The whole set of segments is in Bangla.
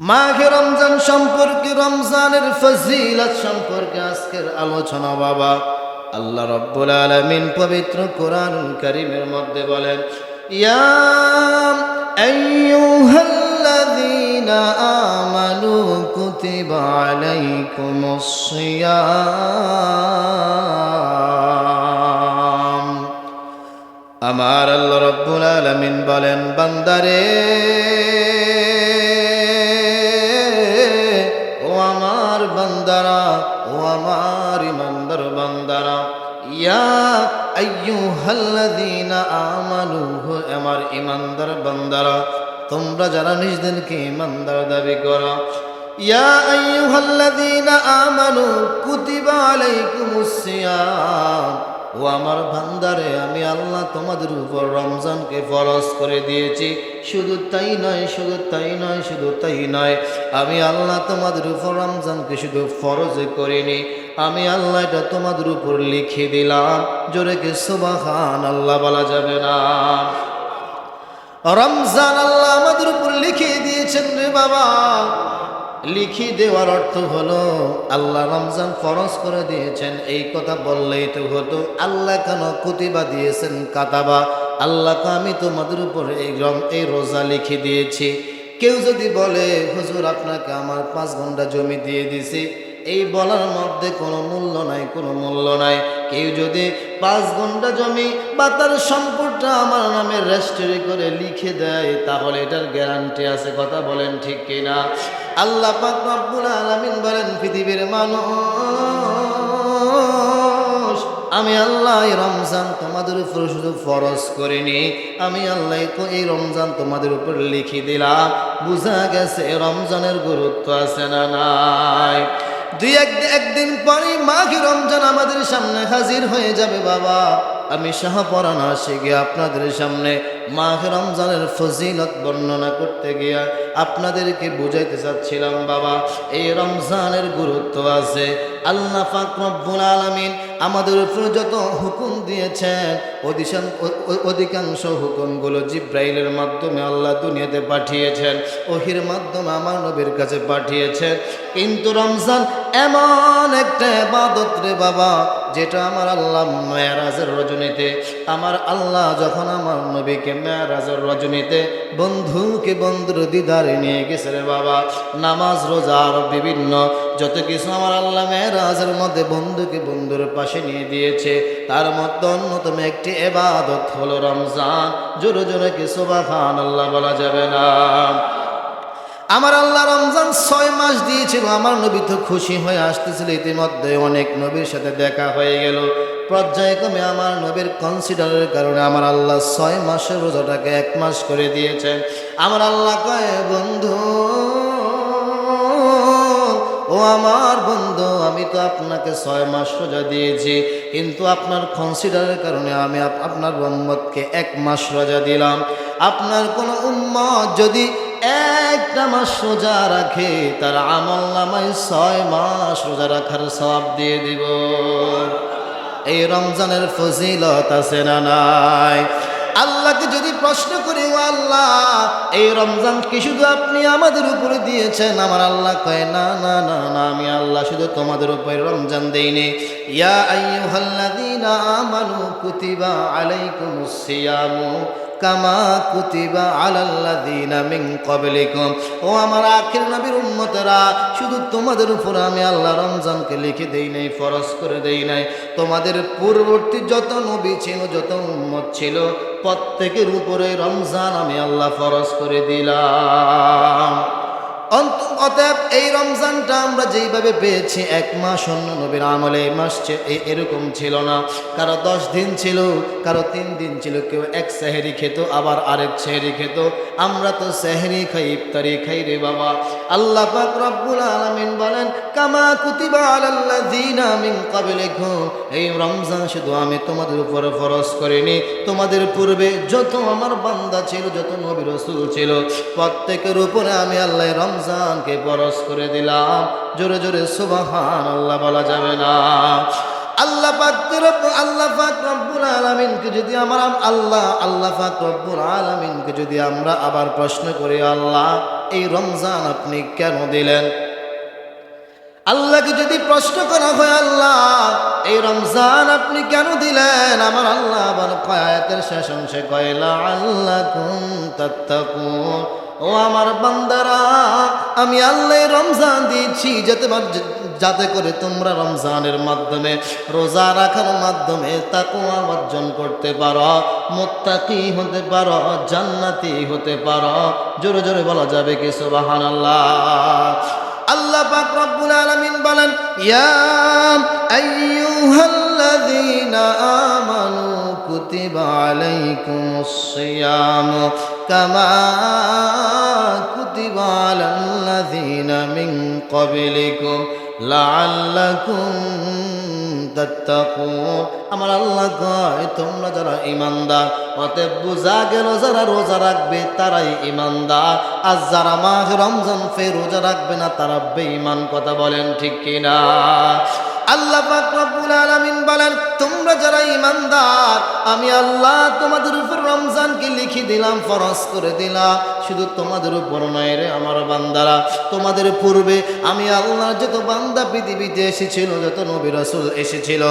মাঘে রমজান সম্পর্কে, রমজানের ফজিলত সম্পর্কে আজকের আলোচনা বাবা। আল্লাহ রব্বুল আলামিন পবিত্র কোরআন কারীমের মধ্যে বলেন আমানু কুতিবা আলাইকুমুস সিয়াম। আমার আল্লাহ রব্বুল আলামিন বলেন, বান্দারে বান্দারা, ও আমার ইমানদার বান্দারা, ইয়া আইয়ুহাল্লাযীনা আমানু আমার ইমানদার বান্দারা, তোমরা যারা নিজদেরকে ইমানদার দাবি করো, ইয়া আইয়ুহাল্লাযীনা আমানু, কুতিবা আলাইকুমুস সিয়াম ও আমার ভান্দারে আমি আল্লাহ তোমাদের উপর রমজানকে ফরজ করে দিয়েছি। শুধু তাই নয়, শুধু তাই নয়, শুধু তাই নয়, আমি আল্লাহ তোমাদের উপর রমজানকে শুধু ফরজে করিনি। আমি আল্লাহ এটা তোমাদের উপর লিখে দিলাম। জোরে কে সুবাহান আল্লাহ বলা যাবে না। রমজান আল্লাহ আমাদের উপর লিখে দিয়েছেন রে বাবা। লিখি দেওয়ার অর্থ হলো, আল্লাহ রমজান ফরজ করে দিয়েছেন, এই কথা বললেই তো হতো, আল্লাহ কেন কুতিবা দিয়েছেন কাতাবা? আল্লাহকে আমি তোমাদের উপর এই রম, এই রোজা লিখে দিয়েছি। কেউ যদি বলে, হুজুর, আপনাকে আমার পাঁচ ঘণ্টা জমি দিয়ে দিছি। এই বলার মধ্যে কোনো মূল্য নাই, কোনো মূল্য নাই। কেউ যদি পাঁচ ঘণ্টা জমি বা তার সম্পদটা আমার নামে রেজিস্ট্রি করে লিখে দেয়, তাহলে এটার গ্যারান্টি আছে, কথা বলেন ঠিক কিনা? আল্লাহ পাক আলামিন বলেন, পৃথিবীর মানুষ, আমি আল্লাহ রমজান তোমাদের উপর শুধু ফরজ করিনি, আমি আল্লাহ তো- এই রমজান তোমাদের উপর লিখে দিলাম। বুঝা গেছে, রমজানের গুরুত্ব আছে না নাই? দুই এক একদিন পরে মাঘের রমজান আমাদের সামনে হাজির হয়ে যাবে, বাবা। আমি শাহপরান আসে গিয়ে আপনাদের সামনে মাঘ রমজানের ফজিলত বর্ণনা করতে গিয়া আপনাদেরকে বুঝাইতে চাচ্ছিলাম, বাবা। এই রমজানের গুরুত্ব আছে। আল্লাহ ফাকরুল আলমিন আলামিন আমাদের উপর যত হুকুম দিয়েছেন অধিকাংশ হুকুমগুলো জিব্রাইলের মাধ্যমে আল্লাহ দুনিয়াতে পাঠিয়েছেন, ওহির মাধ্যমে আমার নবীর কাছে পাঠিয়েছেন। কিন্তু রমজান এমন একটা এবাদত রে বাবা, যেটা আমার আল্লাহ মেয়ারাজের রজনীতে। আমার আল্লাহ যখন আমার নবীকে মেয়ারাজের রজনীতে বন্ধুকে বন্ধুর দিদারে নিয়ে গেছে রে বাবা, নামাজ, রোজা বিভিন্ন, যত কিছু আমার আল্লাহ মেয়ারাজের মধ্যে বন্ধুকে বন্ধুর পাশে নিয়ে দিয়েছে। তার মধ্যে অন্যতম একটি এবাদত হলো রমজান। জোরে জোরে কিছু বা খান আল্লাহ বলা যাবে না। আমার আল্লাহ রমজান ছয় মাস দিয়েছিল আমার নবী তো খুশি হয়ে আসতেছিল। ইতিমধ্যে অনেক নবীর সাথে দেখা হয়ে গেল। পর্যায়ক্রমে আমার নবীর কনসিডারের কারণে আমার আল্লাহ ছয় মাসের রোজাটাকে এক মাস করে দিয়েছেন। আমার আল্লাহ কয়, বন্ধু ও আমার বন্ধু, আমি তো আপনাকে ছয় মাস রোজা দিয়েছি, কিন্তু আপনার কনসিডারের কারণে আমি আপ- আপনার উম্মতকে এক মাস রোজা দিলাম। আপনার কোনো উম্মত যদি একটা মাস রোজা রাখে, তার আমল নামায় ছয় মাস রোজা রাখার সব দিয়ে দিব। এই রমজানের ফজিলত আছে না নাই? আল্লাহকে যদি প্রশ্ন করি, ও আল্লাহ, এই রমজান কি শুধু আপনি আমাদের উপরে দিয়েছেন? আমার আল্লাহ কয়, না না না না, আমি আল্লাহ শুধু তোমাদের উপরে রমজান দেইনি। ইয়া আইয়ুহাল্লাযীনা আমানু কুতিবা আলাইকুমুস সিয়ামু কামা কুতিবা আলাল্লাযীনা মিন ক্বাবলিকুম। ও আমার আখির নবীর উম্মতেরা, শুধু তোমাদের উপর আমি আল্লাহ রমজানকে লিখে দেই নাই, ফরজ করে দেই নাই। তোমাদের পূর্ববর্তী যত নবী ছিল, যত উম্মত ছিল প্রত্যেকের উপরে রমজান আমি আল্লাহ ফরজ করে দিলাম। অতএব এই রমজানটা আমরা যেইভাবে পেয়েছি, এক মাস অন্য নবীর আমলে এই মাস এরকম ছিল না। কারও দশ দিন ছিল, কারও তিন দিন ছিল, কেউ এক সেহেরি খেত, আবার আরেক সেহেরি খেত। আমরা তো সেহেরি খাই, ইফতারি খাই রে বাবা। আল্লাহ পাক রব্বুল আলামিন বলেন, কামা কুতিবা আলাল্লাযীনা মিন ক্বাবলিকুম। এই রমজান শুধু আমি তোমাদের উপরে ফরজ করিনি। তোমাদের পূর্বে যত আমার বান্দা ছিল, যত নবী রাসূল ছিল, প্রত্যেকের উপরে আমি আল্লাহ রমজানকে ফরজ করে দিলাম। জোরে জোরে সুবহান আল্লাহ বলা যাবে না। আল্লাহ আল্লাহ পাক আলামিনকে যদি আমার, আল্লাহ আল্লাহ পাক আলামিনকে যদি আমরা আবার প্রশ্ন করি, আল্লাহ, এই রমজান আপনি কেন দিলেন? আল্লাহকে যদি প্রশ্ন করা হয়, আল্লাহ, এই রমজান আপনি কেন দিলেন? আমার আল্লাহ আবার কয়াতের শেষ অংশে কয়লা আল্লাহ ও আমার বান্দারা, আমি আল্লাহ রমজান দিয়েছি যাতে যাতে করে তোমরা রমজানের মাধ্যমে রোজা রাখার মাধ্যমে তাকুয়া অর্জন করতে পারো, মোত্তাকি হতে পারো, জান্নাতি হতে পারো। জোরে জোরে বলা যাবে কি সুবহানাল্লাহ? আল্লাহ পাক রব্বুল আলামিন বলেন, ইয়া আইয়ুহাল্লাযীনা আমানু কুতিবা আলাইকুমুস সিয়াম। কামা কুতিবা আলাল্লাযীনা মিন ক্বাবলিকুম লাআল্লাকুম তাত্তাকুন আমার আল্লাহ কয়, তোমরা যারা ইমানদার অতএব বুঝা গেল যারা রোজা রাখবে তারাই ইমানদার আর যারা মাঘ রমজান ফে রোজা রাখবে না তারা বেঈমান, কথা বলেন ঠিক কিনা? আল্লাহ রব্বুল আলামিন বলেন, তোমরা যারা ইমানদার আমি আল্লাহ তোমাদের উপর রমজানকে লিখে দিলাম, ফরজ করে দিলাম। শুধু তোমাদের উপর নয় রে আমার বান্দারা। তোমাদের পূর্বে আমি আল্লাহ যত বান্দা পৃথিবীতে এসেছিল, যত নবী রাসূল এসেছিল,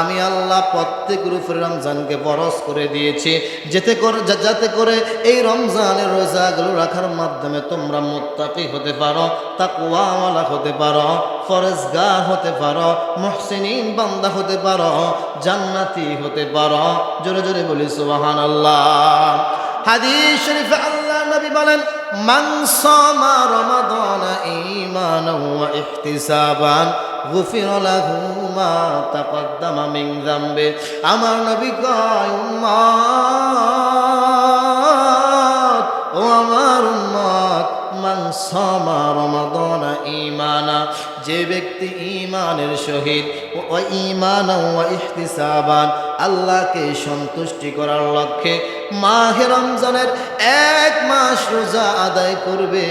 আমি আল্লাহ প্রত্যেক উপরে রমজানকে বরস করে দিয়েছি। যেতে করে যাতে করে এই রমজানের রোজাগুলো রাখার মাধ্যমে তোমরা মোত্তাকি হতে পারো তাকুয়াওয়ালা হতে পারো, ফরজগার হতে পারো, মুহসিনিন বান্দা হতে পারো, জান্নাতি হতে পারো। জোরে জোরে বলি সুবাহান আল্লাহ হাদিস শরীফে আল্লাহ নবী বলেন, মান সামা রমাদান ঈমানান ওয়া ইহতিসাবান, গুফির লাহু মা তাকদ্দামা মিন যামবে। আমার নবী কয় উম্মত ও আমার উম্মত মান সামা রমাদান ঈমানা, যে ব্যক্তি ঈমানের সহিত ও ঈমান ও ইহতিসাবান আল্লাহকে সন্তুষ্টি করার লক্ষ্যে মাহে রমজানের এক মাস রোজা আদায় করবে।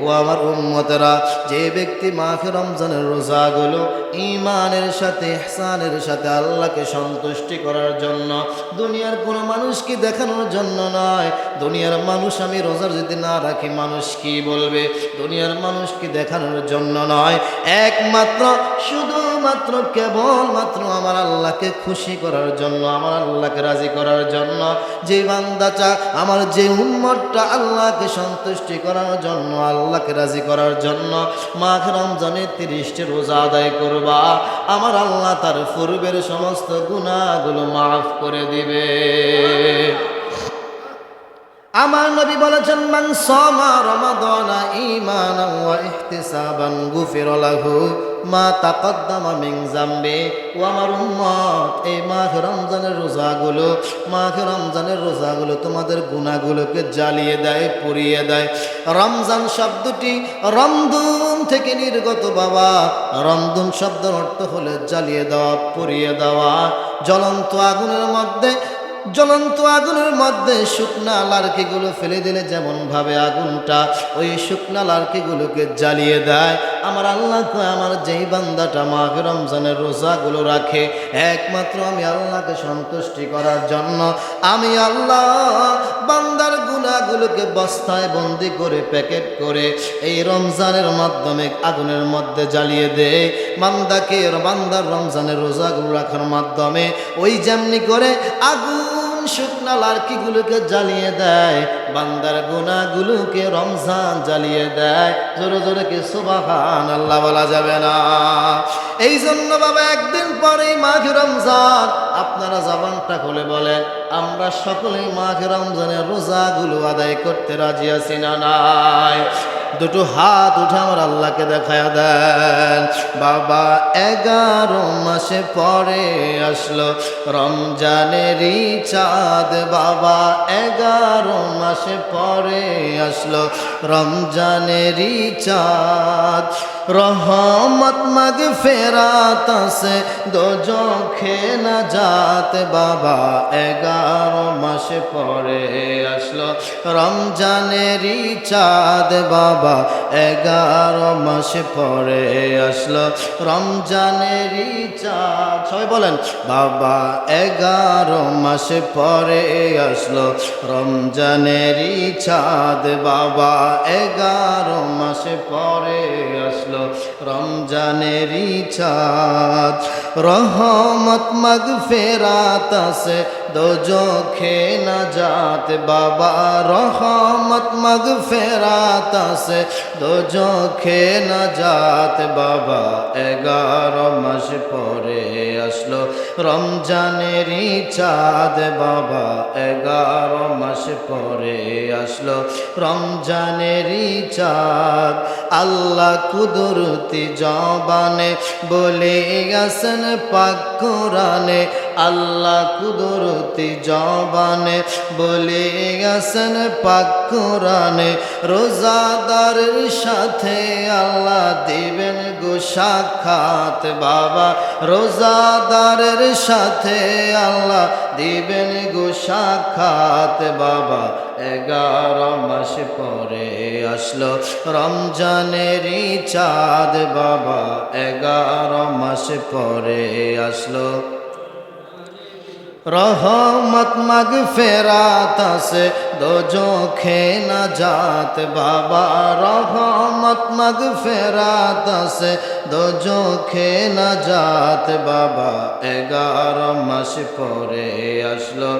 ও আমার উম্মতেরা, যে ব্যক্তি মাহে রমজানের রোজাগুলো ইমানের সাথে, ইহসানের সাথে আল্লাহকে সন্তুষ্টি করার জন্য, দুনিয়ার কোনো মানুষকে দেখানোর জন্য নয়। দুনিয়ার মানুষ আমি রোজার যদি না রাখি, মানুষ কি বলবে? দুনিয়ার মানুষকে দেখানোর জন্য নয়। একমাত্র শুধুমাত্র কেবলমাত্র আমার আল্লাহকে খুশি করার জন্য, আমার আল্লাহকে রাজি করার জন্য, যে বান্দা চা আমার যে উন্মতটা আল্লাহকে সন্তুষ্টি করার জন্য, আল্লাহকে রাজি করার জন্য, মাঘ রমজানের তিরিশটি রোজা আদায় করবা, আমার আল্লাহ তার পূর্বের সমস্ত গুণাগুলো মাফ করে দিবে। আমার নবী বলেছেন, মান সামা রমাদানা ঈমানান ওয়া ইহতিসাবান গুফির লাহু মা তাকদ্দামা মিন জামবি ও আমার উম্মত, এই মাঘ রমজানের রোজাগুলো, মাঘ রমজানের রোজাগুলো তোমাদের গুনাহগুলোকে জ্বালিয়ে দেয়, পুড়িয়ে দেয়। রমজান শব্দটি রমদুন থেকে নির্গত বাবা। রমদুন শব্দের অর্থ হলে জ্বালিয়ে দেওয়া, পুড়িয়ে দেওয়া। জ্বলন্ত আগুনের মধ্যে জ্বলন্ত আগুনের মধ্যে শুকনা লার্কিগুলো ফেলে দিলে যেমন ভাবে আগুনটা ওই শুকনা লার্কিগুলোকে জ্বালিয়ে দেয়। আমার আল্লাহ আমার যেই বান্দাটা মাঘ রমজানের রোজাগুলো রাখে, একমাত্র আমি আল্লাহকে সন্তুষ্টি করার জন্য। আমি আল্লাহ বান্দার গুণাগুলোকে বস্তায় বন্দি করে, প্যাকেট করে এই রমজানের মাধ্যমে আগুনের মধ্যে জ্বালিয়ে দেয়। বান্দাকে, বান্দার রমজানের রোজাগুলো রাখার মাধ্যমে ওই যেমনি করে আগুন শুকনা লার্কিগুলোকে জ্বালিয়ে দেয়, বান্দার গুণাগুলোকে রমজান জ্বালিয়ে দেয়। জোরে জোরে কে সুবাহান আল্লাহ বলা যাবে না। এই জন্য বাবা, একদিন পরেই মাঘ রমজান, আপনারা জবানটা খুলে বলেন, আমরা সকলেই মাঘ রমজানের রোজাগুলো আদায় করতে রাজি আছি না নাই? দুটো হাত উঠে আমার আল্লাহকে দেখায় দেন। বাবা, এগারো মাসে পরে আসলো রমজানের চাঁদ। বাবা, এগারো মাসে পরে আসলো রমজানের চাঁদ। রহমত মাগ ফেরাত আছে দোজখে না যাত বাবা, এগারো মাস পরে আসলো রমজানেরই চাঁদ বাবা, এগারো মাস পরে আসলো রমজানেরই চাঁদ। সবাই বলেন, বাবা, এগারো মাস পরে আসলো রমজানেরই চাঁদ বাবা, এগারো মাস পরে আসলো রমজানেরই চাঁদ রহমত মগ ফেরাত আছে দোজখে না যাত বাবা রহমত মগ ফেরাত আছে দোজখে না যাত বাবা এগারো মাস পরে আসলো রমজানেরই চাঁদ বাবা এগারো মাস পরে আসলো রমজানেরই চাঁদ আল্লাহ কুদরতি জবানে বলে গেছেন পাক কোরআনে আল্লাহ কুদরতি জবানে বলে গেছেন পাক কোরআনে, রোজাদারের সাথে আল্লাহ দিবেন গো বাবা, রোজাদারের সাথে আল্লাহ দিবেন গো সাক্ষাৎ। বাবা, এগারো মাস পরে আসলো রমজানেরই চাঁদ। বাবা, এগারো মাস পরে আসলো রহমত মগ ফেরাত আছে দোজখে না যাত বাবা রহমত মগ ফেরাত আছে। দোজখে না যাত বাবা, এগারো মাস পরে আসলো।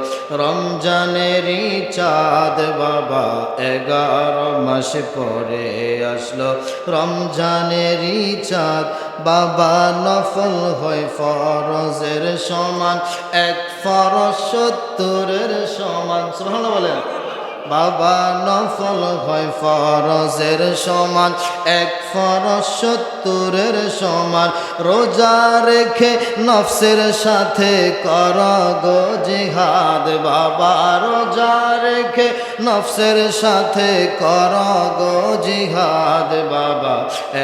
রমজানেরই চাঁদ বাবা, এগারো মাস পরে আসলো। রমজানেরই চাঁদ বাবা, নফল হয় ফরজের সমান, এক ফরজ সত্তরের সমান। সুবহানাল্লাহ বলেন। বাবা নফল হয় ফরজের সমান, এক ফরজ সত্তরের সমান। রোজা রেখে নফসের সাথে কর গো জিহাদ। বাবা রোজা রেখে নফসের সাথে কর গো জিহাদ। বাবা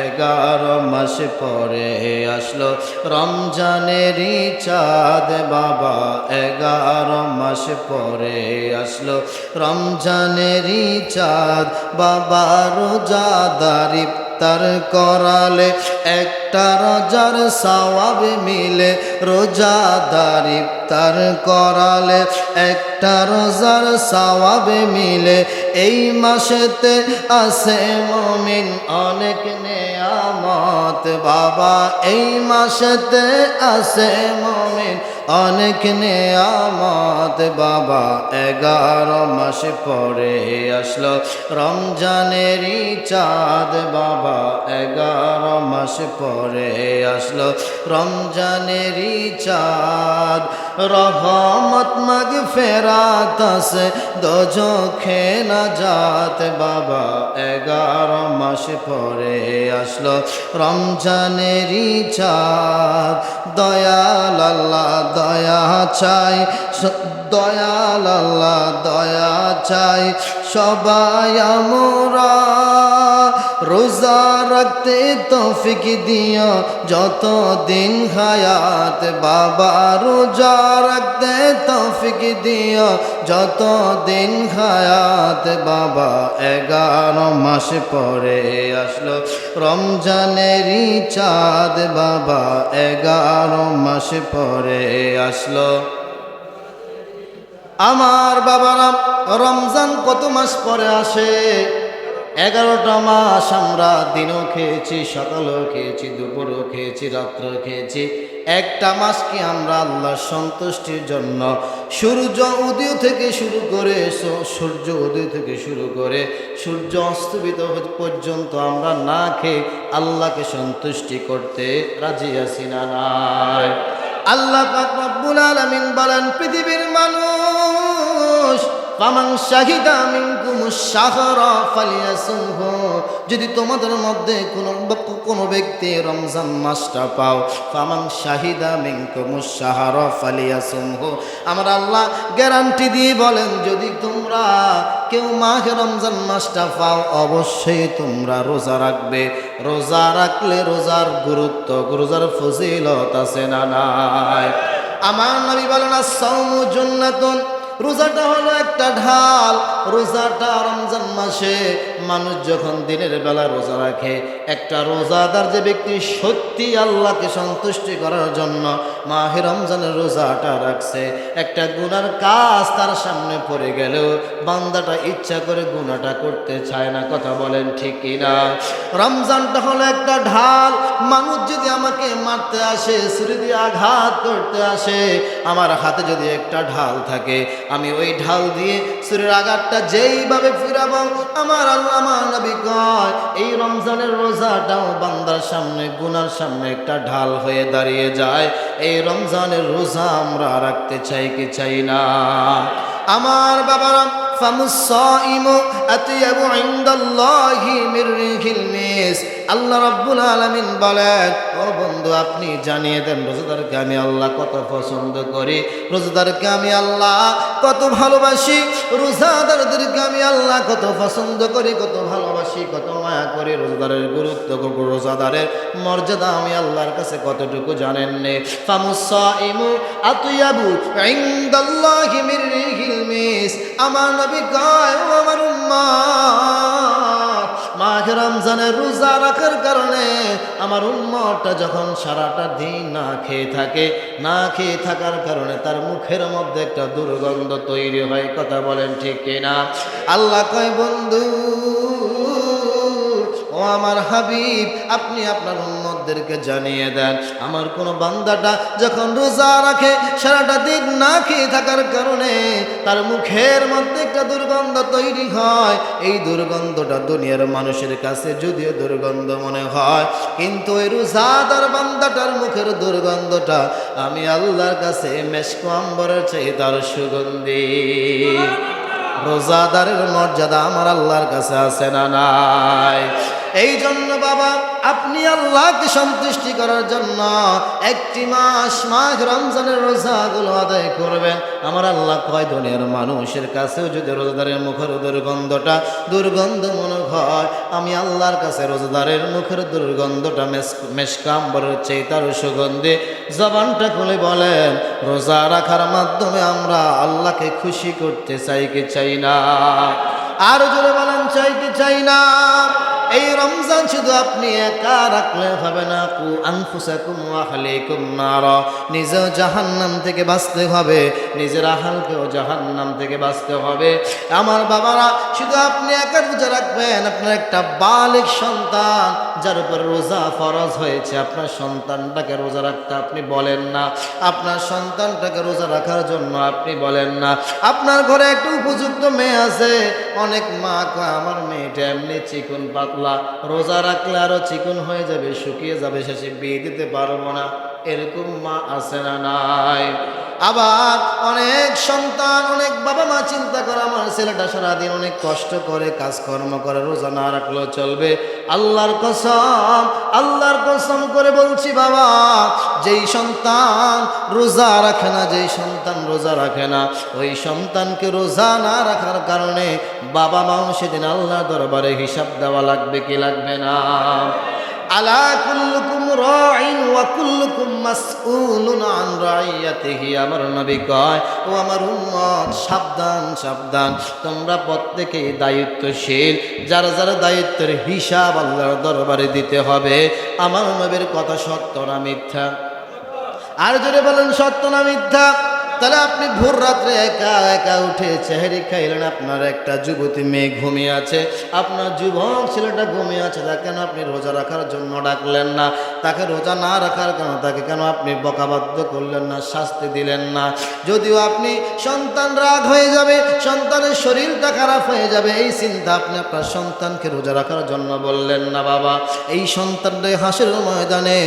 এগারো মাস পরে আসলো রমজানেরই চাঁদ। বাবা এগারো মাস পরে আসলো রমজানেরই চাঁদ। বাবা রোজাদারি তার করালে, একটা রোজার সওয়াব মিলে রোজাদারি তার করালে, একটা রোজার সওয়াব মিলে এই মাসেতে আছে মমিন অনেক নেয়ামত। বাবা, এই মাসেতে আছে মমিন অনেক নেয়ামত বাবা এগারো মাস পরে আসলো। রমজানেরই চাঁদ বাবা এগারো মাস পরে আসলো। রমজানেরই চাঁদ, রহমত মগ ফেরাত আছে। দোজখে না যাত বাবা এগারো মাস পরে আসলো। রমজানেরই চাঁদ, দয়াল আল্লাহ দয়া চাই দয়াল দয়া চাই সবাই আমরা রোজা রাখতে তৌফিক দিও। যত দিন হায়াত বাবা রোজা রাখতে তৌফিক দিও। যত দিন হায়াত বাবা এগারো মাস পরে আসলো। রমজানেরই চাঁদ বাবা এগারো মাস পরে আসলো। আমার বাবারা রমজান কত মাস পরে আসে? এগারোটা মাস আমরা দিনও খেয়েছি, সকালও খেয়েছি, দুপুরও খেয়েছি রাত্র খেয়েছি। একটা মাস কি আমরা আল্লাহর সন্তুষ্টির জন্য সূর্য উদয় থেকে শুরু করে সূর্য উদয় থেকে শুরু করে সূর্য অস্তমিত হ- পর্যন্ত আমরা না খেয়ে আল্লাহকে সন্তুষ্টি করতে রাজি আছি না আল্লাহ পাক বলেন, পৃথিবীর মানুষ ফামান শাহিদা মিনকুমুশ শাহরা ফালিয়াসুমহু, যদি তোমাদের মধ্যে কোনো কোনো ব্যক্তি রমজান মাসটা পাও, ফামান শাহিদা মিনকুমুশ শাহরা ফালিয়াসুমহু, আমার আল্লাহ গ্যারান্টি দিয়ে বলেন, যদি তোমরা কেউ মাঘ রমজান মাসটা পাও, অবশ্যই তোমরা রোজা রাখবে। রোজা রাখলে রোজার গুরুত্ব, রোজার ফজিলত আছে না নাই? আমার নবী বলেন সৌমু জন্নাতুন রোজাটা হলো একটা ঢাল। রোজাটা রমজান মাসে মানুষ যখন দিনের বেলা রোজা রাখে, একটা রোজাদার যে ব্যক্তি সত্যি আল্লাহকে সন্তুষ্টি করার জন্য মাহে রমজানের রোজাটা রাখছে, একটা গুনার কাজ তার সামনে পড়ে গেলেও বান্দাটা ইচ্ছা করে গুনাটা করতে চায় না। কথা বলেন ঠিক কিনা রমজানটা হলো একটা ঢাল। মানুষ যদি আমাকে মারতে আসে, ছুরি দিয়ে আঘাত করতে আসে, আমার হাতে যদি একটা ঢাল থাকে আমি ওই ঢাল দিয়ে সুরের আঘাতটা যেইভাবে ফিরাবো, আমার আল্লাহ নবী কয়, এই রমজানের রোজাটাও বান্দার সামনে, গুনার সামনে একটা ঢাল হয়ে দাঁড়িয়ে যায়। এই রমজানের রোজা আমরা রাখতে চাই কি চাই না? আমার বাবারা ফামুসাইমু আতিয়াবু ইনদাল্লাহি মির রিহিল মিস। আল্লাহ রাব্বুল আলামিন বলেন, ও বন্ধু, আপনি জানিয়ে দেন, রোজাদারকে আমি আল্লাহ কত পছন্দ করি, রোজাদারকে আমি আল্লাহ কত ভালোবাসি, রোজাদারদেরকে আমি আল্লাহ কত পছন্দ করি, কত ভালোবাসি, কত মায়া করি, রোজাদারের গুরুত্ব রোজাদারের মর্যাদা আমি আল্লাহর কাছে কতটুকু জানেন নে আমার নবী ও আমার উম্মত মাঘ রমজানের রোজা রাখার কারণে আমার উন্মটা যখন সারাটা দিন না খেয়ে থাকে, না খেয়ে থাকার কারণে তার মুখের মধ্যে একটা দুর্গন্ধ তৈরি হয়। কথা বলেন ঠিক কিনা? আল্লাহ কয়, বন্ধু ও আমার হাবিব আপনি আপনার উম্মতদেরকে জানিয়ে দেন আমার কোন বান্দাটা যখন রোজা রাখে সারাটা দিন না খেয়ে থাকার কারণে তার মুখের মধ্যে একটা দুর্গন্ধ তৈরি হয়। এই দুর্গন্ধটা দুনিয়ার মানুষের কাছে যদিও দুর্গন্ধ মনে হয় কিন্তু ওই রোজাদার বান্দাটার মুখের দুর্গন্ধটা আমি আল্লাহর কাছে মেশকো আম্বরের চাই তার সুগন্ধি। রোজাদারের মর্যাদা আমার আল্লাহর কাছে আছে না নাই? এই জন্য বাবা, আপনি আল্লাহকে সন্তুষ্টি করার জন্য একটি মাস, মাঘ, রমজানের রোজাগুলো আদায় করবেন। আমার আল্লাহ কয়, দুনিয়ার মানুষের কাছেও যদি রোজাদারের মুখের দুর্গন্ধটা, দুর্গন্ধ মনে হয়, আমি আল্লাহর কাছে রোজাদারের মুখের দুর্গন্ধটা মেশকাম্বরের চেয়ে তার সুগন্ধে জবানটা খুলে বলেন, রোজা রাখার মাধ্যমে আমরা আল্লাহকে খুশি করতে চাই কি চাই না? আর জোরে বলেন, চাই কি চাই না? এই রমজান শুধু আপনি একা রাখলে হবে না। কু আনফুসাকুম আহলিকুম নার। নিজেও জাহান্নাম থেকে বাঁচতে হবে। নিজের আহালকেও জাহান্নাম থেকে বাঁচতে হবে। আমার বাবারা, শুধু আপনি একা রোজা রাখবেন, আপনার একটা বালিক সন্তান, যার উপর রোজা ফরজ হয়েছে, আপনার সন্তানটাকে রোজা রাখতে আপনি বলেন না। আপনার সন্তানটাকে রোজা রাখার জন্য আপনি বলেন না। আপনার ঘরে একটা উপযুক্ত মেয়ে আছে। অনেক মা আমার মেয়েটা এমনি চিকুন পাতলা রোজা রাখলে আরও চিকন হয়ে যাবে, শুকিয়ে যাবে, শেষে বিয়ে দিতে পারব না। এরকম মা আসে না নাই? আবার অনেক সন্তান, অনেক বাবা মা চিন্তা করে, আমার ছেলেটা সারাদিন অনেক কষ্ট করে, কাজকর্ম করে, রোজা না রাখলেও চলবে। আল্লাহর কসম আল্লাহর কসম করে বলছি বাবা, যেই সন্তান রোজা রাখে না, যেই সন্তান রোজা রাখে না, ওই সন্তানকে রোজা না রাখার কারণে বাবা মাও সেদিন আল্লাহ দরবারে হিসাব দেওয়া লাগবে কি লাগবে না? আলা কুল্লুকুম ও আমার সাবধান সাবধান। তোমরা দায়িত্বশীল। যারা যারা দায়িত্বের হিসাব আল্লাহর দরবারে দিতে হবে। আমার নবীর কথা সত্য না মিথ্যা? আর জোরে বলেন, সত্য না মিথ্যা? তাহলে আপনি ভোর রাত্রে একা একা উঠে চেহারি খাইলেন, আপনার একটা যুবতী মেয়ে ঘুমিয়ে আছে। আপনার যুবক ছেলেটা ঘুমিয়ে আছে তা কেন আপনি রোজা রাখার জন্য ডাকলেন না? তাকে রোজা না রাখার কেন, তাকে কেন আপনি বকাবাধ্য করলেন না, শাস্তি দিলেন না? যদিও আপনি সন্তান রাগ হয়ে যাবে, সন্তানের শরীরটা খারাপ হয়ে যাবে, এই চিন্তা আপনি আপনার সন্তানকে রোজা রাখার জন্য বললেন না, বাবা। এই সন্তানটাই হাসির ময়দানে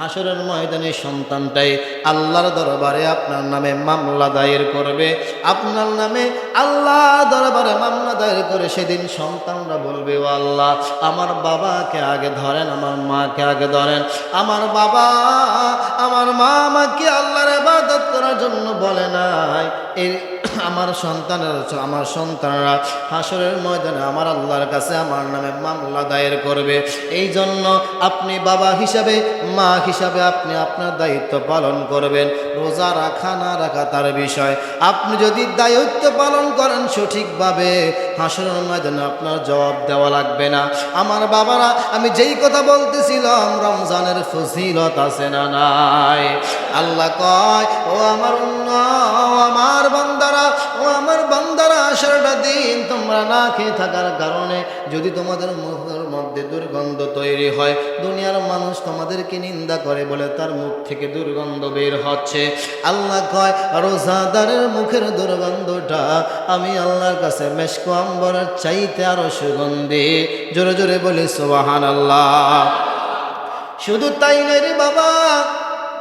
হাসরের ময়দানে সন্তানটাই আল্লাহর দরবারে আপনার নামে মামলা দায়ের করবে। আপনার নামে আল্লাহ দরবারে মামলা দায়ের করে সেদিন সন্তানরা বলবে, ও আল্লাহ, আমার বাবাকে আগে ধরেন, আমার মাকে আগে ধরেন। আমার বাবা, আমার মা আমাকে আল্লাহর ইবাদত করার জন্য বলে নাই। এই আমার সন্তানের, আমার সন্তানরা হাসরের ময়দানে আমার আল্লাহর কাছে আমার নামে মামলা দায়ের করবে। এই জন্য আপনি বাবা হিসাবে, মা হিসাবে আপনি আপনার দায়িত্ব পালন করবেন। রোজা রাখা না রাখা তার বিষয়। আপনি যদি দায়িত্ব পালন করেন সঠিকভাবে হাসরের ময়দানে আপনার জবাব দেওয়া লাগবে না। আমার বাবারা, আমি যেই কথা বলতেছিলাম, রমজানের ফজিলত আছে না নাই? আল্লাহ কয়, ও আমার আমার বান্দারা, ও আমার বান্দারা আসারটা দিন তোমরা না খেয়ে থাকার কারণে যদি তোমাদের মুখের মধ্যে দুর্গন্ধ তৈরি হয়, দুনিয়ার মানুষ তোমাদেরকে নিন্দা করে বলে তার মুখ থেকে দুর্গন্ধ বের হচ্ছে। আল্লাহ কয়, রোজাদারের মুখের দুর্গন্ধটা আমি আল্লাহর কাছে আম্বরের চাইতে আরও সুগন্ধি। জোরে জোরে বলি আল্লাহ শুধু তাই নয় রে বাবা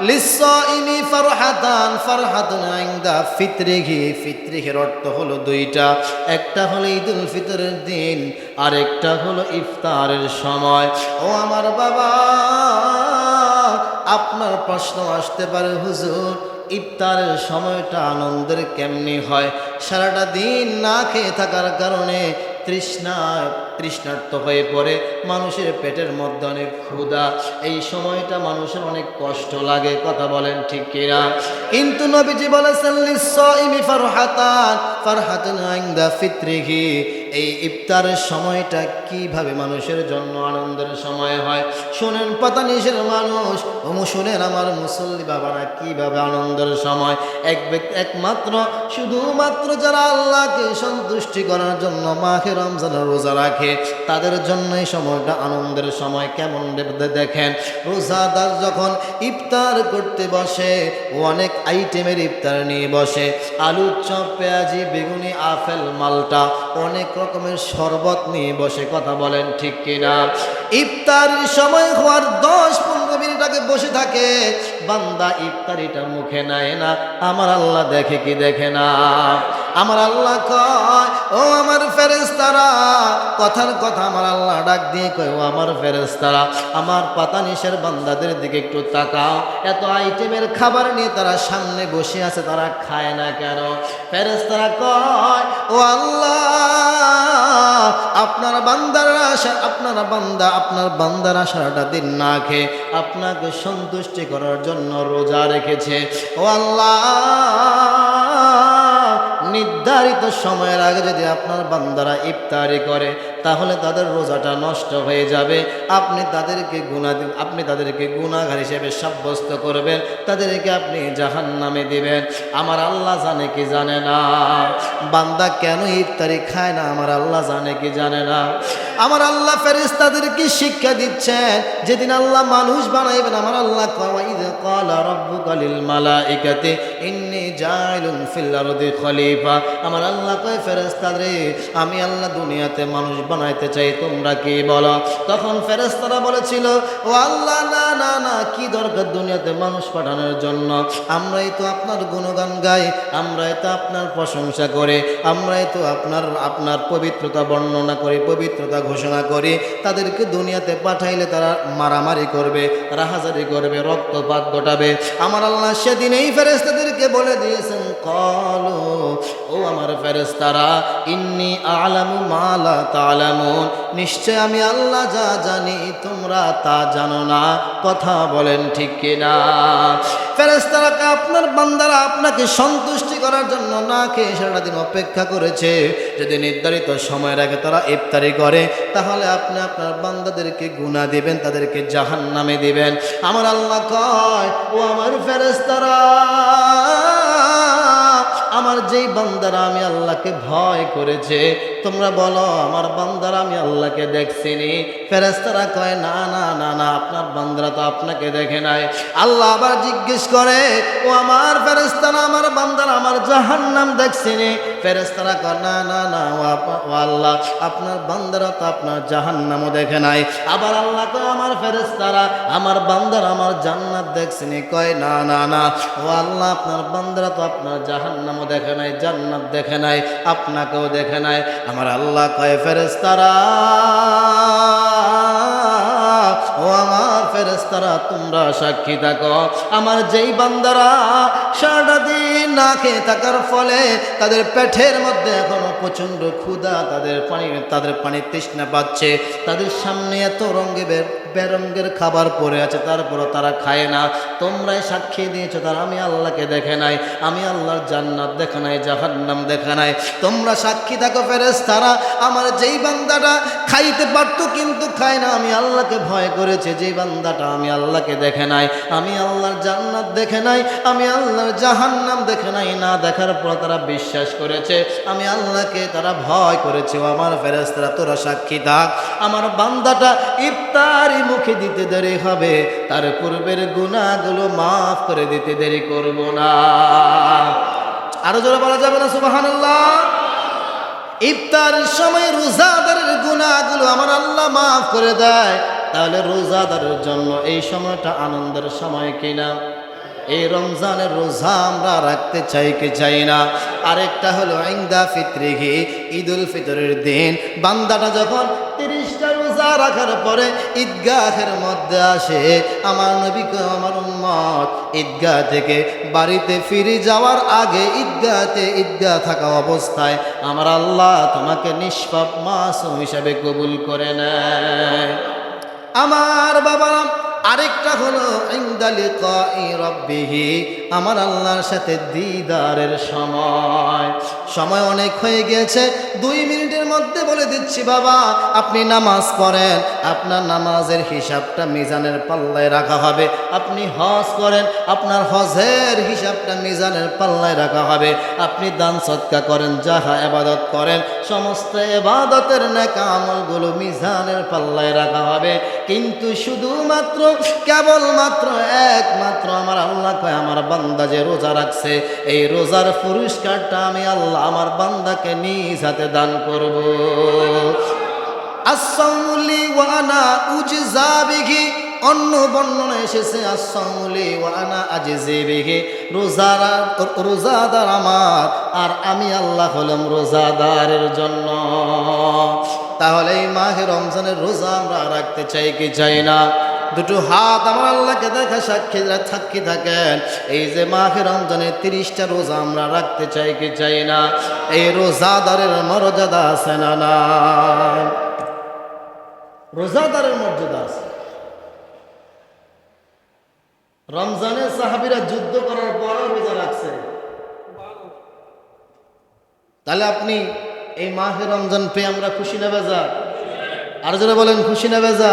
লিসাইমি ফারহাতান, ফারহাতুন ইনদা ফিতরিহি ফিতরিহির অর্থ হলো দুইটা। একটা হলো ঈদুল ফিতরের দিন আর একটা হলো ইফতারের সময়। ও আমার বাবা, আপনার প্রশ্ন আসতে পারে, হুজুর, ইফতারের সময়টা আনন্দের কেমনি হয়? সারাটা দিন না খেয়ে থাকার কারণে তৃষ্ণায় তৃষ্ণার্ত হয়ে পড়ে, মানুষের পেটের মধ্যে অনেক ক্ষুধা। এই সময়টা মানুষের অনেক কষ্ট লাগে, কথা বলেন ঠিক কিনা? কিন্তু নবীজি বলেছেন এই ইফতারের সময়টা কীভাবে মানুষের জন্য আনন্দের সময় হয়? শোনেন পাতানিশের মানুষ ও শুনেন আমার মুসল্লি বাবারা কীভাবে আনন্দের সময়? এক ব্যক্তি, একমাত্র, শুধুমাত্র যারা আল্লাহকে সন্তুষ্টি করার জন্য মাখে রমজানের রোজা রাখে, তাদের জন্য এই সময়টা আনন্দের সময় কেমন দেখেন? রোজাদার যখন ইফতার করতে বসে, ও অনেক আইটেমের ইফতার নিয়ে বসে আলু চপ, পেঁয়াজি, বেগুনি, আপেল, মালটা, অনেক রকমের শরবত নিয়ে বসে কথা বলেন, ঠিক কিনা? ইফতারির সময় হওয়ার দশ পনেরো মিনিট আগে বসে থাকে। বান্দা ইফতারিটা মুখে নেয় না, আমার আল্লাহ দেখে কি দেখে না? আমার আল্লাহ কয়, ও আমার ফেরেস্তারা কথার কথা আমার আল্লাহ ডাক দিয়ে কয়, ও আমার ফেরেস্তারা আমার পাতানিশের বান্দাদের দিকে একটু তাকাও। এত আইটেমের খাবার নিয়ে তারা সামনে বসে আছে, তারা খায় না কেন? ফেরেস্তারা কয়, ও আল্লাহ, আপনার বান্দারা আশা, আপনার বান্দা, আপনার বান্দারা সারাটা দিন না খেয়ে আপনাকে সন্তুষ্টি করার জন্য রোজা রেখেছে। ও আল্লাহ নির্ধারিত সময়ের আগে যদি আপনার বান্দারা ইফতারি করে, তাহলে তাদের রোজাটা নষ্ট হয়ে যাবে। আপনি তাদেরকে গুণা আপনি তাদেরকে গুণাগার হিসেবে সাব্যস্ত করবেন, তাদেরকে আপনি জাহান নামে দিবেন। আমার আল্লাহ জানে কি জানে না। বান্দা কেন ইফতারি খায় না, আমার আল্লাহ জানে কি জানে না। আমার আল্লাহ ফেরিস তাদেরকে শিক্ষা দিচ্ছেন যেদিন আল্লাহ মানুষ বানাইবেন, আমার আল্লাহ কওয়াইদ ক্বালা রাব্বুকা লিল মালাইকাতি, ইন্নী জাইলুন ফিল আরদি খলিফা আমার আল্লাহ কয় ফেরেশতারে আমি আল্লাহ দুনিয়াতে মানুষ বানাইতে চাই, তোমরা কি বলো? তখন ফেরেশতারা বলেছিল, ও আল্লাহ, না না না, কি দরকার দুনিয়াতে মানুষ পাঠানোর জন্য? আমরাই তো আপনার গুণগান গাই, আমরাই তো আপনার প্রশংসা করে, আমরাই তো আপনার আপনার পবিত্রতা বর্ণনা করি, পবিত্রতা ঘোষণা করি। তাদেরকে দুনিয়াতে পাঠাইলে তারা মারামারি করবে, রাহাজারি করবে, রক্তপাত ঘটাবে। আমার আল্লাহ সেদিনেই ফেরেস্তাদেরকে বলে দিয়েছেন কলো। ও আমার ফেরেস্তারা ইন্নি আলামু মালা তালামুন। নিশ্চয় আমি আল্লাহ যা জানি, তোমরা তা জানো না। কথা বলেন ঠিক কিনা? ফেরেস্তারাকে আপনার বান্দারা আপনাকে সন্তুষ্টি করার জন্য না খেয়ে সারাটা দিন অপেক্ষা করেছে? যদি নির্ধারিত সময়ের আগে তারা ইফতারি করে, তাহলে আপনি আপনার বান্দাদেরকে গুণা দিবেন, তাদেরকে জাহান নামে দিবেন। আমার আল্লাহ কয়, ও আমার ফেরেস্তারা আমার যেই বান্দারা আমি আল্লাহকে ভয় করেছে, তোমরা বলো, আমার বান্দারা আমি আল্লাহকে দেখছিনি। ফেরেস্তারা কয়, না না না না, আপনার বান্দারা তো আপনাকে দেখে নাই। আল্লাহ আবার জিজ্ঞেস করে, ও আমার ফেরেস্তারা আমার বান্দারা আমার জাহান্নাম দেখছিনি। ফেরেস্তারা কয়, না না না আল্লাহ, আপনার বান্দারা তো আপনার জাহান্নামও দেখে নাই। আবার আল্লাহ কয়, আমার ফেরেস্তারা আমার বান্দারা আমার জান্নাত দেখছিনি। কয়, না না না, ও আল্লাহ, আপনার বান্দারা তো আপনার জাহান্নামও দেখে নাই, জান্নাত দেখে নাই, আপনাকেও দেখে নাই। আমার আল্লাহ কয় ফেরেস্তারা ও আমার ফেরেস্তারা তোমরা সাক্ষী থাকো। আমার যেই বান্দারা সারাটা দিন না খেয়ে থাকার ফলে তাদের পেটের মধ্যে এখনও প্রচণ্ড ক্ষুধা, তাদের পানি, তাদের পানির তৃষ্ণা পাচ্ছে। তাদের সামনে এত রঙে বের বেরঙ্গের খাবার পড়ে আছে, তারপরও তারা খায় না। তোমরাই সাক্ষী দিয়েছ তারা, আমি আল্লাহকে দেখে নাই, আমি আল্লাহর জান্নাত দেখে নাই, জাহান্নাম দেখে নাই। তোমরা সাক্ষী থাকো ফেরেস তারা আমার যেই বান্দাটা খাইতে পারতো কিন্তু খায় না, আমি আল্লাহকে ভয় করেছে, যেই বান্দাটা আমি আল্লাহকে দেখে নাই, আমি আল্লাহর জান্নাত দেখে নাই, আমি আল্লাহর জাহান্নাম দেখে নাই, না দেখার পর তারা বিশ্বাস করেছে, আমি আল্লাহকে তারা ভয় করেছে। আমার ফেরেস্তারা তোরা সাক্ষী থাক। আমার বান্দাটা ইফতারি মুখে দিতে দেরি হবে, তার পূর্বের গুণাগুলো মাফ করে দিতে দেরি করব না। আরও জোরে বলা যাবে না, সুবহানাল্লাহ? ইফতারের সময় রোজাদারের গুণাগুলো আমার আল্লাহ মাফ করে দেয়, তাহলে রোজাদারের জন্য এই সময়টা আনন্দের সময় কিনা? এই রমজানের রোজা আমরা রাখতে চাই কি চাই না? আরেকটা হলো ঈদুল ফিতরের দিন, বান্দাটা যখন তিরিশটা রোজা রাখার পরে ঈদগাহের মধ্যে আসে। আমার নবীকে, আমার উম্মত, ঈদগাহ থেকে বাড়িতে ফিরে যাওয়ার আগে ঈদগাহতে ঈদগাহ থাকা অবস্থায় আমার আল্লাহ তোমাকে নিষ্পাপ মাসুম হিসাবে কবুল করে নেয়। আমার বাবা আরেকটা হলো আমার আল্লাহর সাথে দিদারের সময়। সময় অনেক হয়ে গিয়েছে, দুই মিনিটের মধ্যে বলে দিচ্ছি, বাবা, আপনি নামাজ পড়েন, আপনার নামাজের হিসাবটা মিজানের পাল্লায় রাখা হবে। আপনি হজ করেন, আপনার হজের হিসাবটা মিজানের পাল্লায় রাখা হবে। আপনি দান সৎকা করেন, যাহা এবাদত করেন, সমস্ত এবাদতের নেকা আমলগুলো মিজানের পাল্লায় রাখা হবে। কিন্তু শুধুমাত্র কেবলমাত্র একমাত্র আমার আল্লাহ কয়, আমার বান্দা যে রোজা রাখছে, এই রোজার পুরস্কারটা আমি আল্লাহ আমার বান্দাকে নিজ হাতে দান করব। আসামুলি ওয়ানা উজজা বিঘি অন্য বর্ণনা এসেছে আসামুলি ওয়ানা আজিজে বিঘি রোজারা, রোজাদার আমার, আর আমি আল্লাহ হলাম রোজাদারের জন্য। তাহলে এই মাহে রমজানের রোজা আমরা রাখতে চাই কি চাই না? দুটো হাত আমার আল্লাহকে দেখা সাক্ষী সাক্ষী থাকেন। এই যে মাহে রমজানের তিরিশটা রোজা আমরা রাখতে চাই কি চাই না? এই রোজাদারের মর্যাদা আছে না না? রোজাদারের মর্যাদা আছে। রমজানের সাহাবিরা যুদ্ধ করার পরও রোজা রাখছে। তাহলে আপনি এই মাহে রমজান পেয়ে আমরা খুশি না বেজা? আর যারা বলেন, খুশি না বেজা?